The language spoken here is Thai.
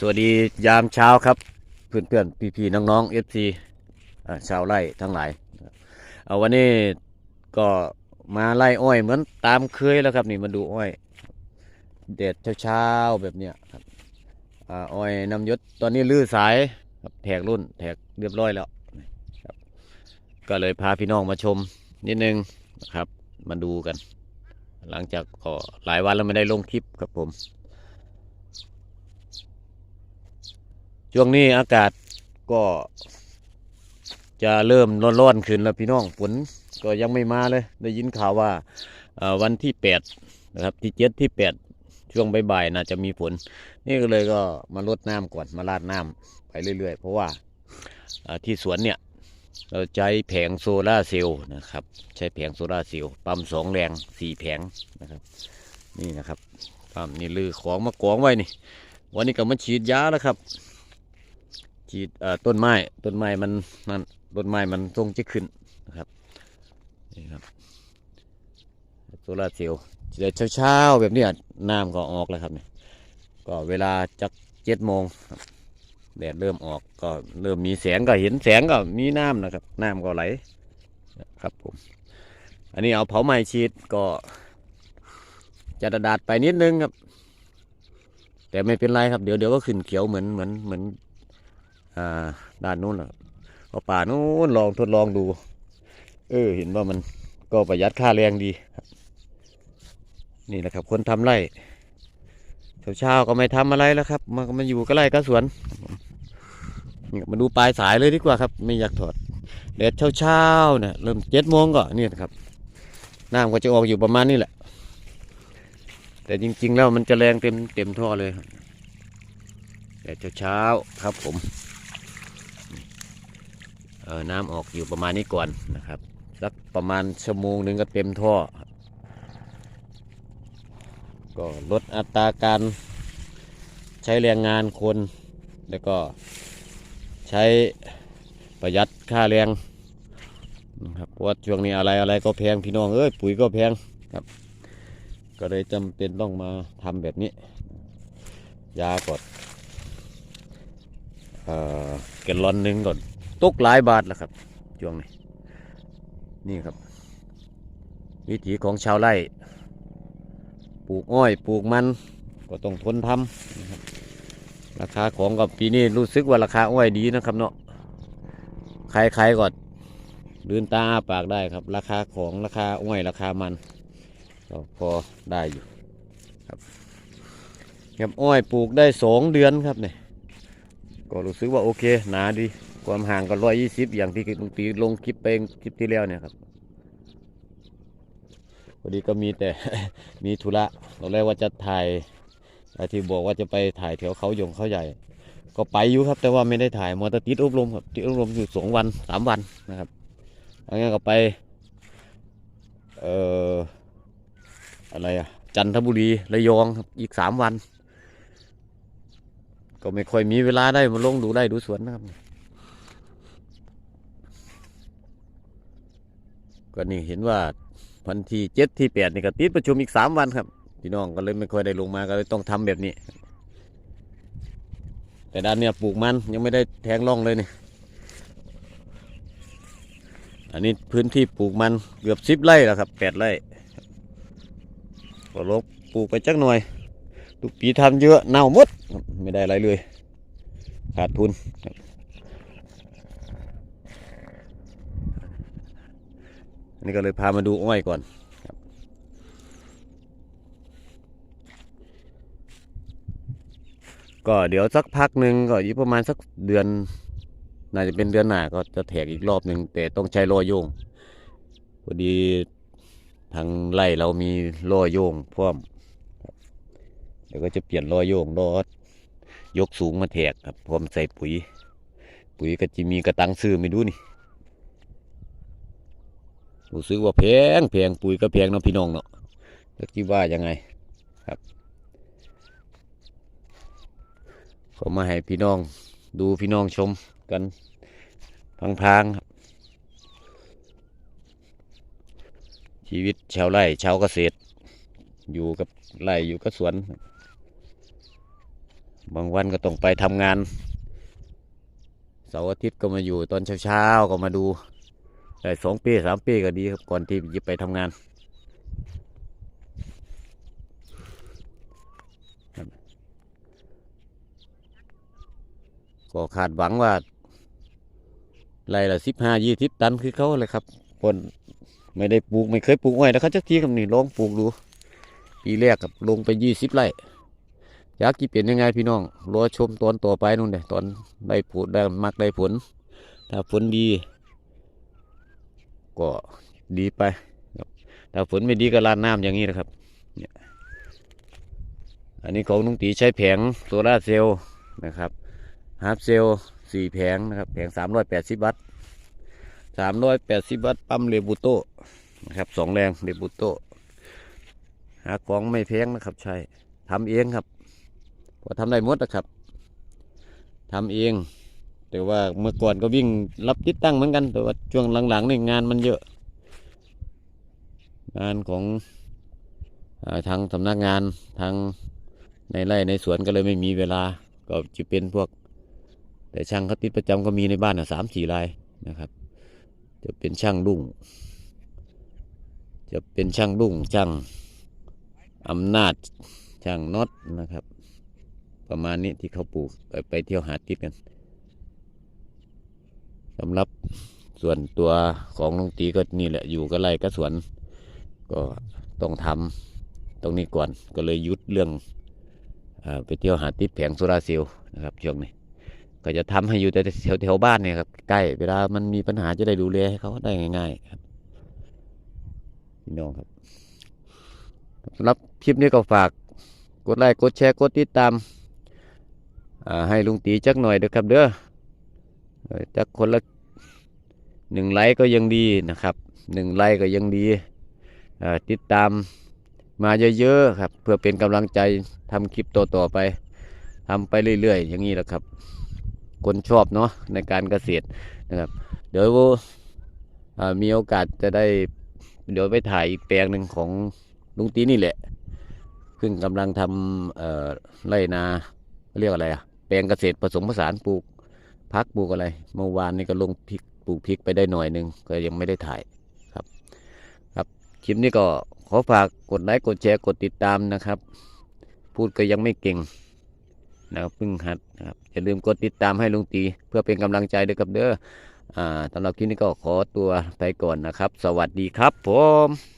สวัสดียามเช้าครับ เพื่อนเพื่อนพี่พี่ๆน้องๆเอฟซีชาวไร่ทั้งหลายเอาวันนี้ก็มาไล่อ้อยเหมือนตามเคยแล้วครับนี่มาดูอ้อยเด็ดเช้าๆแบบเนี้ยครับอ้อยนำยศตอนนี้ลื้อสายครับแทกรุ่นแทกเรียบร้อยแล้วครับ ก็เลยพาพี่น้องมาชมนิดนึงนะครับ มาดูกัน หลังจากก็หลายวันแล้วไม่ได้ลงคลิปครับผม ช่วงนี้อากาศก็จะเริ่มร้อนๆขึ้นแล้วพี่น้องฝนก็ยังไม่มาเลย ได้ยินข่าวว่าวันที่แปดนะครับที่เจ็ดที่แปดช่วงบ่ายๆน่าจะมีฝน นี่ก็เลยก็มาลดน้ำก่อนมาราดน้ำไปเรื่อยๆ เพราะว่าาที่สวนเนี่ยเราใช้แผงโซลาเซลล์นะครับ ใช้แผงโซลาเซลล์ปั๊มสองแรงสี่แผงนะครับ นี่นะครับปั๊มนี่ลือของมากองไว้นี่ วันนี้ก็มาฉีดยาแล้วครับ ฉีดต้นไม้ต้นไม้มันนั่นต้นไม้มันทรงจะขึ้นนะครับนี่ครับโซลาร์เซลล์เดี๋ยวเช้าๆแบบนี้น้ำก็ออกแล้วครับเนี่ยก็เวลาจักเจ็ดโมงแดดเริ่มออกก็เริ่มมีแสงก็เห็นแสงก็มีน้ำนะครับ น้ำก็ไหลครับผม อันนี้เอาเผาไหม้ฉีดก็จะดาดไปนิดนึงครับ แต่ไม่เป็นไรครับเดี๋ยวเดี๋ยวก็ขึ้นเขียวเหมือนเหมือนเหมือน ด้านนู้นเอาป่านู้นลองทดลองดู เออ เห็นว่ามันก็ประหยัดค่าแรงดี นี่แหละครับ คนทำไร่เช้าๆก็ไม่ทำอะไรแล้วครับมามาอยู่ก็ไร่ก็สวนมาดูปลายสายเลยดีกว่าครับ ไม่อยากถอดแดดเช้าๆเนี่ยเริ่มเจ็ดโมงก็เนี่ยนะครับน้ำก็จะออกอยู่ประมาณนี้แหละ แต่จริง ๆ แล้วมันจะแรงเต็มเต็มท่อเลยครับแต่เช้าๆครับผม น้ำออกอยู่ประมาณนี้ก่อนนะครับสักประมาณชั่วโมงหนึ่งก็เต็มท่อ ก็ลดอัตราการใช้แรงงานคน แล้วก็ใช้ประหยัดค่าแรงนะครับเพราะว่าช่วงนี้อะไรอะไรก็แพงพี่น้องเอ้ยปุ๋ยก็แพงครับ ก็เลยจำเป็นต้องมาทำแบบนี้ ยาก่อนเอ่อแกลลอนหนึ่งก่อน กหลายบาทแล้วครับช่วงนี้นี่ครับ วิถีของชาวไร่ ปลูกอ้อยปลูกมัน ก็ต้องทนทำนรราคาของกับปีนี้รู้สึกว่าราคาอ้อยดีนะครับเนาะใครๆก็ลืนตาอ้าปากได้ครับ ราคาของราคาอ้อยราคามันก็พอได้อยู่ครับครับอ้อยปลูกได้สองเดือนครับเนี่ยก็รู้สึกว่าโอเคหนาดี ความห่างก็ร้อยยี่สิบอย่างที่ลุงตีลงคลิปไปคลิปที่แล้วเนี่ยครับพอดีก็มีแต่มีธุระตอนแรกว่าจะถ่ายไอที่บอกว่าจะไปถ่ายแถวเขายงเขาใหญ่ ก็ไปอยู่ครับ แต่ว่าไม่ได้ถ่ายมอเตอร์ติดอบรมครับติดอบรมอยู่สองวันสามวันนะครับอันนี้นก็ไปเอ่ออะไรอะจันทบุรีระยองครับอีกสามวัน ก็ไม่ค่อยมีเวลาได้มาลงดูได้ดูสวนนะครับ ก็นี่เห็นว่าวันที่เจ็ดที่แปดนี่ก็ติดประชุมอีกสามวันครับพี่น้องก็เลยไม่ค่อยได้ลงมาก็เลยต้องทำแบบนี้ แต่ด้านเนี้ยปลูกมันยังไม่ได้แทงร่องเลยนี่อันนี้พื้นที่ปลูกมันเกือบสิบไร่แล้วครับแปดไร่ก็ลบปลูกไปจักหน่อยทุกปีทำเยอะเน่าหมดไม่ได้อะไรเลย ขาดทุนครับอั นนี้ก็เลยพามาดูอ้อยก่อนครับก็เดี๋ยวสักพักหนึ่งก็อยู่ประมาณสักเดือน น่าจะเป็นเดือนหน้าก็จะแถกอีกรอบหนึ่งแต่ต้องใช้ล้อโยงพอดีทางไร่เรามีล้อโยงพร้อมเดี๋ยวก็จะเปลี่ยนล้อโยงล้อยกสูงมาแทกครับพร้อมใส่ปุ๋ย ปุ๋ยก็จะมีกระตังซื้อไม่ดูนี่ รู้สึกว่าแพงแพงปุ๋ยก็แพงเนาะพี่น้องเนาะแล้วคิดว่ายังไงครับก็มาให้พี่น้องดูพี่น้องชมกันทางๆครับชีวิตชาวไร่ชาวเกษตร อยู่กับไร่อยู่กับสวน บางวันก็ต้องไปทำงานเสาร์อาทิตย์ก็มาอยู่ตอนเช้าๆก็มาดู ได้สองปีสามปีก็ดีครับก่อนที่จะไปทำงานก็คาดหวังว่าไรละสิบห้ายี่สิบตันคือเขาเลยครับคนไม่ได้ปลูกไม่เคยปลูกอ้อยแล้วเขาจะทีกับนี่ลองปลูกดูปีแรกกับลงไปยี่สิบไร่อยากกี่เปลี่ยนยังไงพี่น้องรอชมตอนต่อไปนู่นเลยตอนได้ผลได้มักได้ผล ถ้าผลดี ก็ดีไปครับถ้าฝนไม่ดีก็ลาดน้ำอย่างนี้นะครับเนี่ยอันนี้ของลุงตีใช้แผงโซลาเซลล์นะครับฮาร์ปเซลสี่แผงนะครับแผงสามร้อยแปดสิบวัตต์สามร้อยแปดสิบวัตต์ปั๊มเรบูโต้นะครับสองแรงเรบูโต้หากองไม่แพงนะครับ ใช่ทำเองครับพอทำได้หมดนะครับทำเอง แต่ว่าเมื่อก่อนก็วิ่งรับติดตั้งเหมือนกัน แต่ว่าช่วงหลังๆนี่งานมันเยอะ งานของอทางสำนักงานทางในไร่ในสวนก็เลยไม่มีเวลา ก็จะเป็นพวก แต่ช่างเขาติดประจำก็มีในบ้านอะสามสี่รายนะครับ จะเป็นช่างดุ้งจะเป็นช่างดุ้งช่างอำนาจช่างน็อตนะครับ ประมาณนี้ที่เขาปลูกไปไปเที่ยวหาติดกัน สำหรับส่วนตัวของลุงตีก็นี่แหละอยู่ก็ไรก็สวน ก็ต้องทำตรงนี้ก่อนก็เลยยุดเรื่องอไปเที่ยวหาติดแผงโซลาร์เซลล์นะครับช่วงนี้ ก็จะทำให้อยู่แต่แถวแถวบ้านเนี่ยครับใกล้เวลามันมีปัญหาจะได้ดูแลให้เขาได้ง่าย ๆ ครับพี่น้องครับสำหรับคลิปนี้ก็ฝากกดไลค์กดแชร์กดติดตามให้ลุงตีจักหน่อยเด้อครับเด้อ เอ่อจักคนละหนึ่งไลค์ก็ยังดีนะครับหนึ่งไลค์ก็ยังดีติดตามมาเยอะๆครับ เพื่อเป็นกำลังใจทำคลิปต่อๆไปทำไปเรื่อยๆ อย่างนี้แหละครับ คนชอบเนาะในการเกษตรนะครับ เดี๋ยวอ่ามีโอกาสจะได้ เดี๋ยวไปถ่ายอีกแปลงหนึ่งของลุงตีนี่แหละซึ่งกำลังทำเอ่อไรนาเรียกอะไรอะแปลงเกษตรผสมผสานปลูก พักปลูกอะไร เมื่อวานนี้ก็ลงพริกปลูกพริกไปได้หน่อยหนึ่งก็ยังไม่ได้ถ่ายครับ ครับคลิปนี้ก็ขอฝากกดไลค์กดแชร์กดติดตามนะครับ พูดก็ยังไม่เก่งนะครับเพิ่งหัดนะครับอย่าลืมกดติดตามให้ลุงตี เพื่อเป็นกำลังใจด้วยครับเด้ออ่าสำหรับคลิปนี้ก็ขอตัวไปก่อนนะครับ สวัสดีครับผม